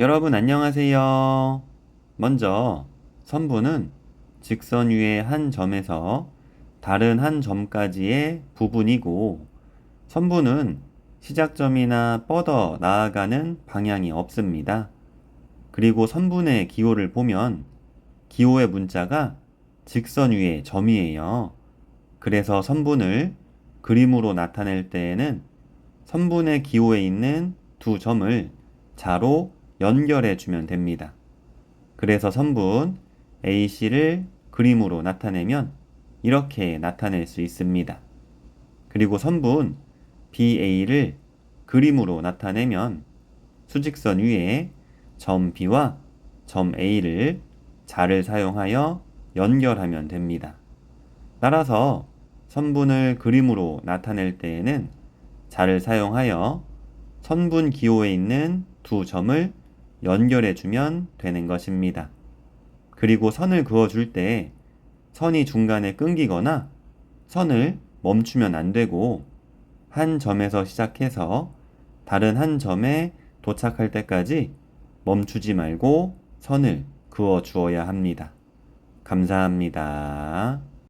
여러분 안녕하세요. 먼저 선분은 직선 위의 한 점에서 다른 한 점까지의 부분이고 선분은 시작점이나 뻗어 나아가는 방향이 없습니다. 그리고 선분의 기호를 보면 기호의 문자가 직선 위의 점이에요. 그래서 선분을 그림으로 나타낼 때에는 선분의 기호에 있는 두 점을 자로 연결해 주면 됩니다. 그래서 선분 AC를 그림으로 나타내면 이렇게 나타낼 수 있습니다. 그리고 선분 BA를 그림으로 나타내면 수직선 위에 점 B와 점 A를 자를 사용하여 연결하면 됩니다. 따라서 선분을 그림으로 나타낼 때에는 자를 사용하여 선분 기호에 있는 두 점을 연결해 주면 되는 것입니다. 그리고 선을 그어 줄 때 선이 중간에 끊기거나 선을 멈추면 안 되고 한 점에서 시작해서 다른 한 점에 도착할 때까지 멈추지 말고 선을 그어 주어야 합니다. 감사합니다.